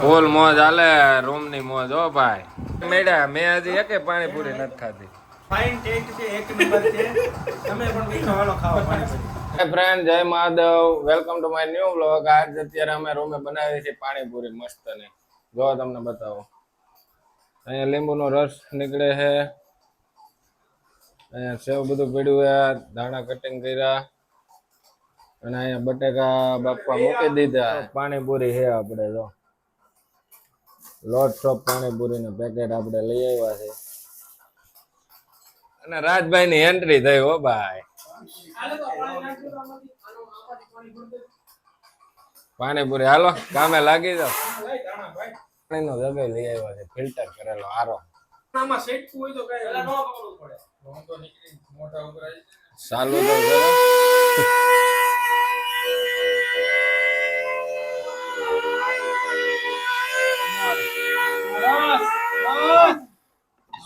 ફૂલ મોજ આલે રૂમની મોજ હો ભાઈ. મેડા મેં હજી એકે પાણીપુરી નથી ખાધી. ફાઇન ટેસ્ટ છે એક નંબર છે. તમે પણ મીઠો હાલો ખાવા panipuri. Friend Jay Madhav welcome to my new આજ અત્યારે અમે રૂમે બનાવી છે પાણીપુરી મસ્ત ને જો તમને બતાવો. અહીંયા લીંબુનો રસ નીકળે છે. અહીંયા સેવ બધું પીડ્યું ધાણા કટિંગ કર્યા. અને અહીંયા બટેકા બાપા મૂકી દીધા. પાણીપુરી છે આપણે તો. લોટ ટોપ પાણીપુરી નું પેકેટ આપણે લઈ આવ્યા છે. અને રાજભાઈ ની એન્ટ્રી થઈ હો ભાઈ. પાણીપુરી હાલો કામે લાગી જાઓ. પાણીનો જગાઈ લઈ આવ્યા છે ફિલ્ટર કરેલો આરો સારું તો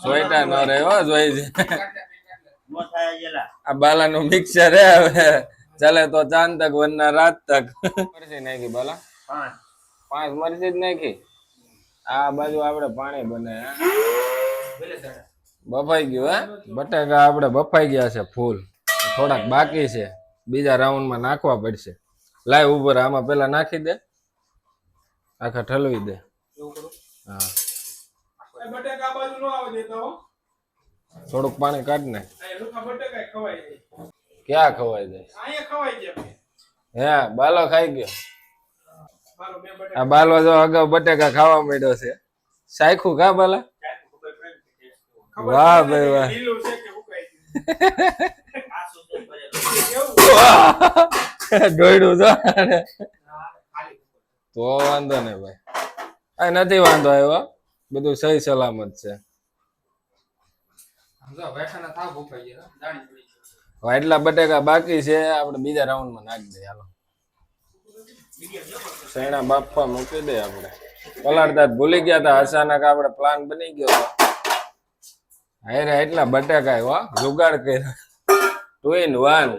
સોયટા નો રે હો જોઈ છે બાલા નું મિક્સર હે હવે. ચાલે તો ચાંદ તક વનના રાત તક. મરસી નાખી બાલા. પાંચ. મરચી જ નાખી. આ બાજુ આપણે પાણી બને બફાઈ ગયું હે? બટાકા આપણે બફાઈ ગયા છે ફૂલ. થોડાક બાકી છે. બીજા રાઉન્ડમાં નાખવા પડશે. લાય ઉપર આમાં પેલા નાખી દે. આખા ઠલવી દે. હા. થોડુંક પાણી કાઢ ને ક્યાં ખવાય જાય હે બાલો ખાઈ ગયો. આ બાલો જો અગાઉ બટેકા ખાવા માંડ્યો છે. સાયખું કા બાલા? વાહ ભાઈ વાહ. દોડ્યું ખાલી તો વાંધો નહીં ભાઈ. આ નથી વાંધો આવ્યો. બધું સહી સલામત છે. એટલા બટેકા બાકી છે આપણે બીજા રાઉન્ડમાં નાખી દઈએ હાલો. સૈણા બાપા મૂકી દે આપણે. પલાળતા ભૂલી ગયા હતા અચાનક આપણે પ્લાન બની ગયો હતો. હાયરે એટલા બટેકા આવ્યા જુગાડ કર્યા. ટુ ઇન વન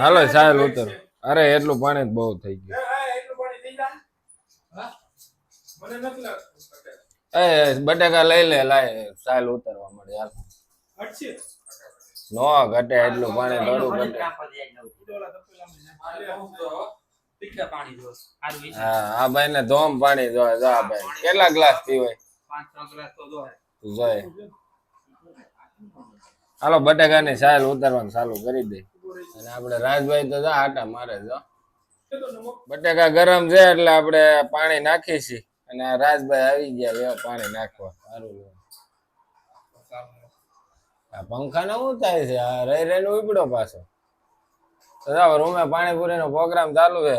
હાલો સાહેબ ઉતર. અરે એટલું પાણી જ બહુ થઈ ગયું એ, એ, એટલું પાણી થઈ જાય હા મને નથી લાગતું એ બટેકા લઈ લે લાય સાહેબ ઉતરવા મળે હાલ. નો ઘટે એટલું પાણી થોડું ઘટે. હા આ ભાઈ ને ધોમ પાણી જો જો ભાઈ. કેટલા ગ્લાસ પીવાય હોય છ ગ્લાસ તો જો તું જોય. હાલો બટેકાની સાયલ ઉતારવાનું ચાલુ કરી દે. અને આપણે રાજભાઈ તો જા આટા મારે જો. બટેકા ગરમ છે એટલે આપણે પાણી નાખી અને આ રાજભાઈ આવી ગયા એવા પાણી નાખવા. સારું આ પંખા નો શું થાય છે? આ રહી રહીને ઉપડો પાછો. તો રૂમે પાણીપુરી નો પ્રોગ્રામ ચાલુ છે.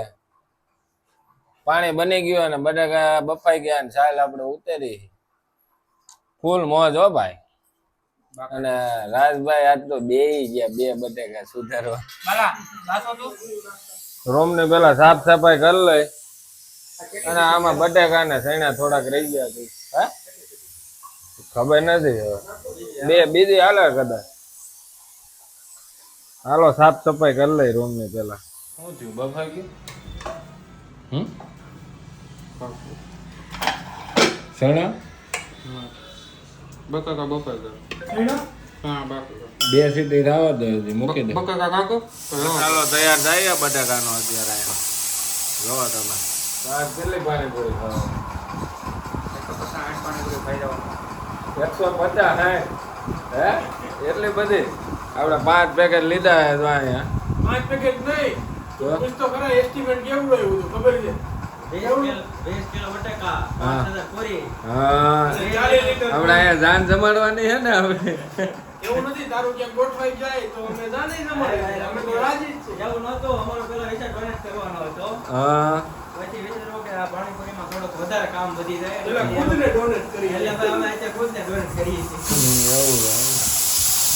પાણી બની ગયું અને બટાકા બફાઈ ગયા અને સાયલ આપણે ઉતરી. ફૂલ મોજ હો ભાઈ. અને રાજભાઈ તો બે ગયા, બે બટેકા સુધારવા. રૂમની પેલા સાફ સફાઈ કરી લઈ અને આમાં બટેકા ને સૈણા થોડાક રહી ગયા છે. હે? ખબર નથી હવે. બે બીજી હાલે કદાચ? હાલો સાફ સફાઈ કરી લઈ રૂમની પેલા. શું થયું બફાઈ ગયું હમ? સૈણા બકાકા હા બકાકા બે સીટી થવા દે હજી મૂકી દે. ચાલો તૈયાર થાય બટાકાનો અત્યારે આયો. જોવો તમે. કેટલી પાણીપુરી ખાવા? એકસો પચાસ હે? એટલી બધી? આપણે પાંચ પેકેટ લીધા હે તો અહીંયા. પાંચ પેકેટ નહીં. તો? ખરા એસ્ટિમેટ કેવું રહ્યું ખબર છે? હા. હા. અહીંયા જાન જમાડવાની છે ને આપણે એવું નથી તારું ક્યાં ગોઠવાઈ જાય તો અમે જાને ન મળે અમે તો રાજી જ છીએ. એવું નતો અમારો પેલો વિચાર ડોનેટ કરવાનો હતો. હા. પછી વિચારો કે આ પાણીપુરીમાં થોડોક વધારે કામ વધી જાય. એટલે ખુદને ડોનેટ કરી એટલે અમે આજે ખુદને ડોનેટ કરીએ છીએ. એવું છે.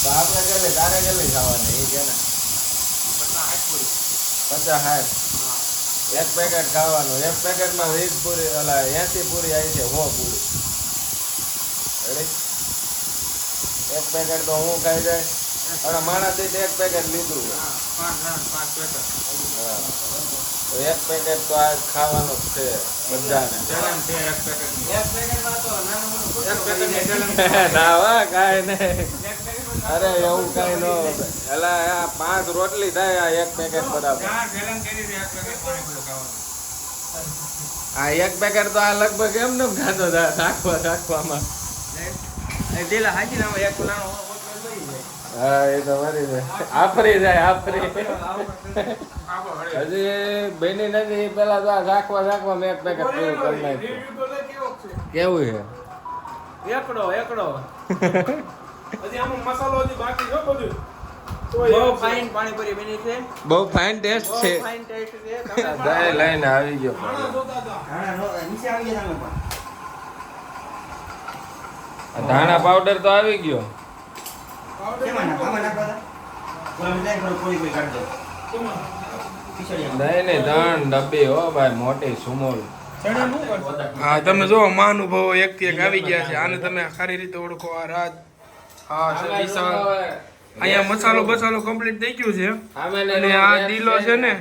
તો આપણે કેટલી તારે કેટલી ખાવાની એ કે ને? પચાસ સાઠ એક પેકેટ ખાવાનું એક પેકેટમાં વીસ પૂરી ઓલા એસી પૂરી આવી છે હો પૂરી. Ready? એક પેકેટ તો હું ખાઈ જાય અને માણસ એક પેકેટ લીધું. હા. એક પેકેટ તો આ ખાવાનું જ છે બધાને. ના હો કાંઈ નહીં અરે એવું કઈ ન હોય. એલા આ પાંચ રોટલી થાય આ એક પેકેટ બરાબર આ એક પેકેટ તો આ લગભગ એમ ને ખાતો થાય રાખવા રાખવામાં દિલા હાજી ના હોય, એક નાનો. હા એ તો મરી જાય. આફરી જાય આફરી હજી બની નથી પેલા તો આ રાખવા રાખવા મેં એક પેકેટ પૂરું કરી નાખ્યું. કેવો છે. કેવું છે? એકડો એકડો. હજી આમાં મસાલો હજી બાકી છે બધું. બહુ એવું છે. ફાઇન બની છે. બહુ ફાઇન ટેસ્ટ બહુ છે. ફાઇન ટેસ્ટ છે. લઈને આવી ગયો. આ ધાણા પાવડર તો આવી ગયો. નહીં નહીં ધણ ડબ્બી હો ભાઈ મોટી સુમોલ. હા તમે જો મહાનુભાવો એક થી એક આવી ગયા છે. આને તમે સારી રીતે ઓળખો. આ રાજ હા વિશાલ અહીંયા મસાલો બસાલો કમ્પ્લીટ થઈ ગયું છે. અને આ ડીલો છે ને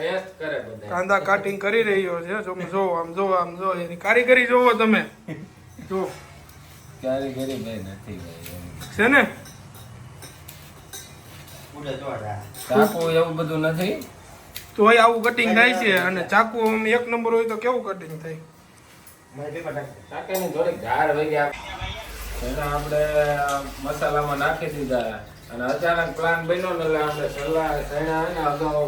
રેસ્ટ કરે બધા. કાંદા કાટિંગ કરી રહ્યો છે. જો આમ જો આમ જો. એની કારીગરી જોવો તમે. જો. કારીગરી ભાઈ નથી ભાઈ છે ને? ચાકુ એવું બધું નથી? તો અહીં આવું કટિંગ થાય છે અને ચાકુ એક નંબર હોય તો કેવું કટિંગ થાય? ચાકાની થોડીક ધાર વહી ગયા. એને આપણે મસાલામાં નાખી દીધા અને અચાનક પ્લાન બન્યો ને એટલે આપણે સલાહ સૈણા ને અગાઉ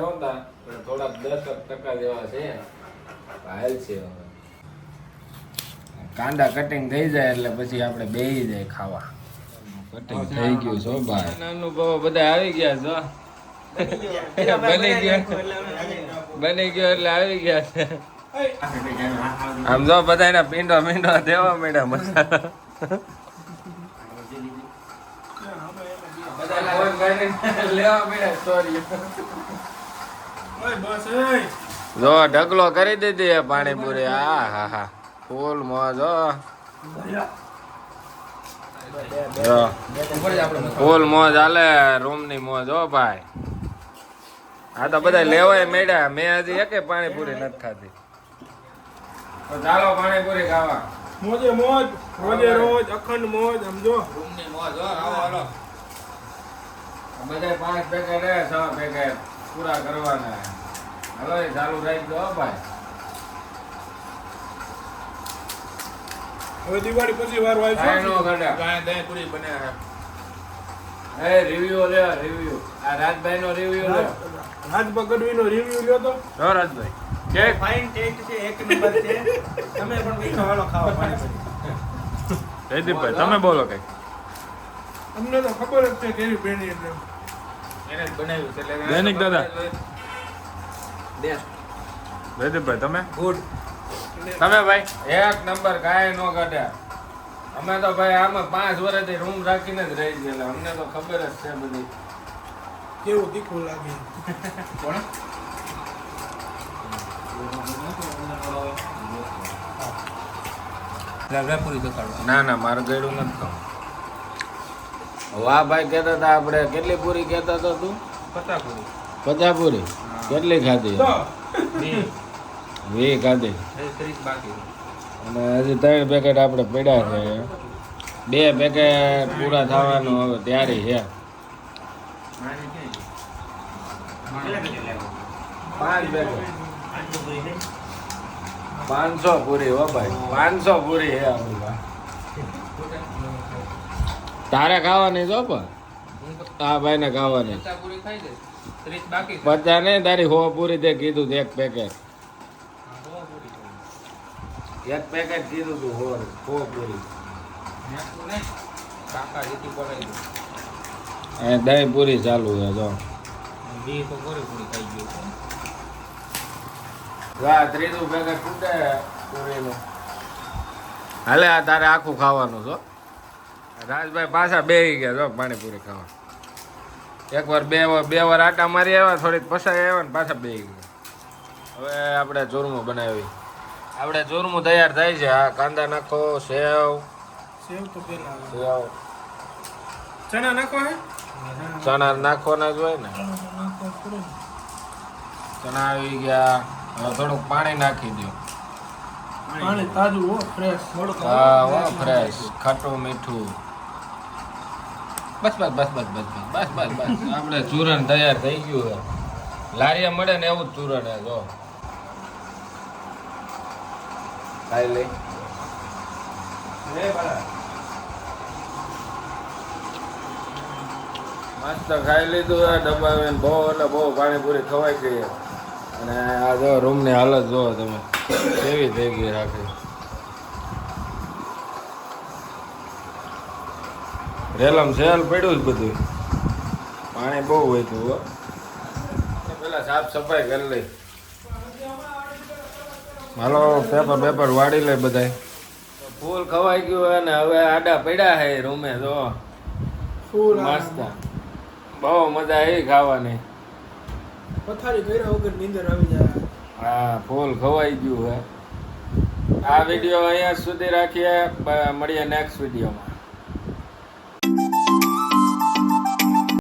નહોતા પણ થોડાક દસ ટકા જેવા છે. હાલ છે હવે. કાંદા કટિંગ થઈ જાય એટલે પછી આપણે બેહી જાય ખાવા. કટિંગ થઈ ગયું છો ભાઈ. અનુભવ બધા આવી ગયા છો બની ગયો. બની ગયો એટલે આવી ગયા છે. આમ જો બધા એના પીંડો મીંડો દેવા માંડ્યા મસાલા. જો ઢગલો કરી દીધી એ પાણીપુરી. આ હા હા. ફૂલ મોજ ફૂલ મોજ આલે રૂમની મોજ હો ભાઈ. આ તો બધા લેવાય મેળ્યા. મેં હજી એકે પાણીપુરી નથી ખાધી. તો ચાલો પાણીપુરી ખાવા. મોજે મોજ રોજે રોજ અખંડ મોજ સમજો રૂમની મોજ હો આવો હાલો. બધા પાંચ પેકેટ છ પેકેટ પૂરા કરવાના. હાલો એ ચાલુ રાખજો ભાઈ. હવે દિવાળી પછી વાર વાય છે. નો આવશે ગાય દહીં પૂરી બને હે એ રિવ્યુ લે રિવ્યુ આ રાજભાઈ નો રિવ્યુ લે. રાજ બગડવી નો રિવ્યુ લ્યો તો. હા રાજભાઈ કે ફાઇન ટેસ્ટ છે એક નંબર છે. તમે પણ મીઠો વાળો ખાઓ જયદીપભાઈ તમે બોલો કઈ અમને તો ખબર જ છે કેવી બેણી એટલે એને જ બનાવ્યું છે એટલે દૈનિક દાદા. બેસ્ટ જયદીપભાઈ તમે? ગુડ તમે ભાઈ? એક નંબર કાંઈ નો ઘટે. અમે તો ભાઈ આમાં પાંચ વર્ષથી રૂમ રાખીને જ રહી ગયેલા અમને તો ખબર જ છે બધી. કેવું તીખું લાગે? કોણ? ના ના મારે ગળ્યું નથી ખાવું વાહ ભાઈ કહેતા હતા આપણે કેટલી પૂરી કહેતા હતા તું? પૂરી. પચાસ પૂરી. કેટલી ખાધી? તો. બે વી ગાંધી અને હજી ત્રણ પેકેટ આપણે પડ્યા છે બે પેકેટ પૂરા થવાનું હવે તૈયારી છે પાંચસો પૂરી હો ભાઈ પાંચસો પૂરી પાસે. તારે ખાવાની છો પણ આ ભાઈ ને ખાવાની. પચાસ નહીં, તારી હો પૂરી તે કીધું એક પેકેટ હા. એક પેકેટ કીધું તું હોર હો પૂરી. દહીં પૂરી ચાલુ છે જો. ત્રીજું પેકેટ તૂટે પૂરીનું. હાલે આ તારે આખું ખાવાનું છો રાજભાઈ પાછા બે ગયા જો પાણીપુરી ખાવા. એકવાર બે વાર બે વાર આટા મારી આવ્યા થોડીક પસાઈ આવ્યા ને પાછા બે ગયા. હવે આપણે ચૂરમું બનાવી. આપણે ચૂરમું તૈયાર થાય છે. આ કાંદા નાખો સેવ. સેવ તો પેલા સેવ. ચણા નાખો હે? ચણા નાખવાના જ હોય ને. ને. ચણા આવી ગયા. હવે થોડુંક પાણી નાખી દો પાણી તાજું હો ફ્રેશ હા હો ફ્રેશ ખાટું મીઠું. બસ બસ બસ બસ બસ બસ બસ બસ. બસ આપણે ચૂરણ તૈયાર થઈ ગયું છે. લારીએ મળે ને એવું જ ચૂરણ છે જો. ખાઈ લઈ એ મસ્ત ખાઈ લીધું ડબ્બા દબાવીને બહુ એટલે બહુ પાણીપુરી ખવાઈ ગઈ અને આ જો રૂમની હાલત જુઓ તમે કેવી થઈ ગઈ રાખી રેલમ સેલ પડ્યું જ બધું. પાણી બહુ વહેતું હો. પેલા સાફ સફાઈ કરી લઈ. હાલો પેપર પેપર વાળી લે બધાય. ફૂલ ખવાઈ ગયું હે ને હવે આડા પડ્યા હે રૂમે જો. ફૂલ મસ્ત. બહુ મજા આવી ખાવાની. પથારી કર્યા વગર નીંદર આવી જાય. હા ફૂલ ખવાઈ ગયું હે. આ વીડિયો અહીંયા સુધી રાખીએ મળીએ નેક્સ્ટ વિડીયોમાં.